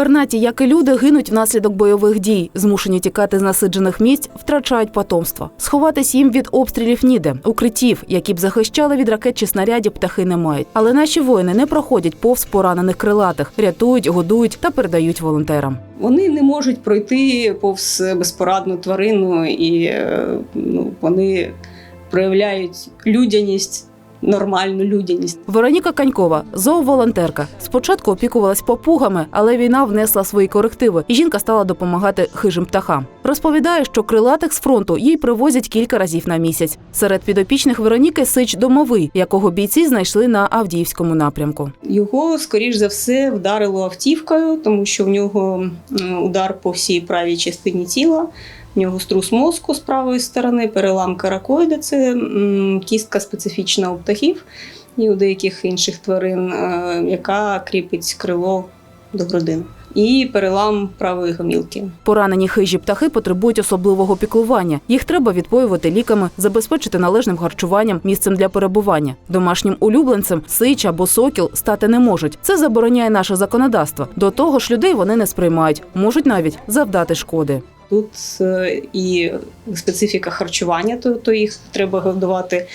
Пернаті, як і люди, гинуть внаслідок бойових дій, змушені тікати з насиджених місць, втрачають потомство. Сховатись їм від обстрілів ніде. Укриттів, які б захищали від ракет чи снарядів, птахи не мають. Але наші воїни не проходять повз поранених крилатих, рятують, годують та передають волонтерам. Вони не можуть пройти повз безпорадну тварину, і е, ну, вони проявляють людяність, нормальну людяність. Вероніка Канькова, зооволонтерка. Спочатку опікувалась попугами, але війна внесла свої корективи, і жінка стала допомагати хижим птахам. Розповідає, що крилатих з фронту їй привозять кілька разів на місяць. Серед підопічних Вероніки сич домовий, якого бійці знайшли на Авдіївському напрямку. Його, скоріш за все, вдарило автівкою, тому що в нього удар по всій правій частині тіла. В нього струс мозку з правої сторони, перелам каракоїда це кістка специфічна у птахів і у деяких інших тварин, е, яка кріпить крило до грудини. І перелам правої гомілки. Поранені хижі птахи потребують особливого піклування. Їх треба відпоювати ліками, забезпечити належним харчуванням, місцем для перебування. Домашнім улюбленцем сич або сокіл стати не можуть. Це забороняє наше законодавство. До того ж, людей вони не сприймають, можуть навіть завдати шкоди. Тут е, і специфіка харчування, то, то їх треба годувати е,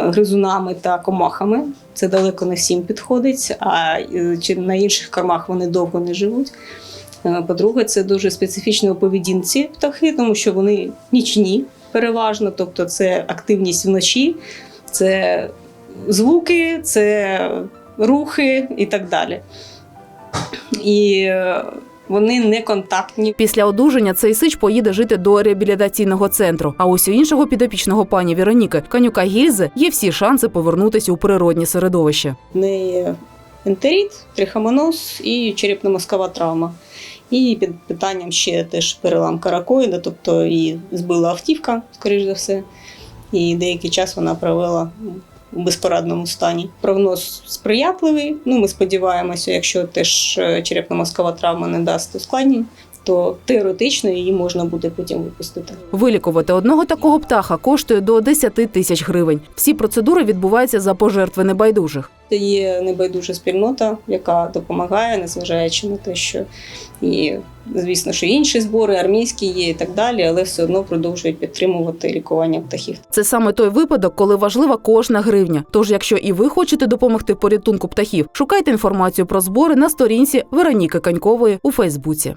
гризунами та комахами. Це далеко не всім підходить, а е, на інших кормах вони довго не живуть. По-друге, це дуже специфічні у поведінці птахи, тому що вони нічні переважно, тобто це активність вночі, це звуки, це рухи і так далі. І вони не контактні. Після одужання цей сич поїде жити до реабілітаційного центру. А ось у іншого підопічного пані Вероніки Канюка Гільзи є всі шанси повернутися у природнє середовище. В неї ентерит, трихомоноз і черепно-мозкова травма. І під питанням ще теж перелам каракоїда, тобто її збила автівка, скоріш за все. І деякий час вона провела у безпорадному стані. Прогноз сприятливий. Ну, ми сподіваємося, якщо теж е, черепно-мозкова травма не дасть ускладнень, то теоретично її можна буде потім випустити. Вилікувати одного такого птаха коштує до 10 тисяч гривень. Всі процедури відбуваються за пожертви небайдужих. Є небайдужа спільнота, яка допомагає, незважаючи на те, що і звісно, що інші збори, армійські є і так далі, але все одно продовжують підтримувати лікування птахів. Це саме той випадок, коли важлива кожна гривня. Тож, якщо і ви хочете допомогти порятунку птахів, шукайте інформацію про збори на сторінці Вероніки Канькової у Фейсбуці.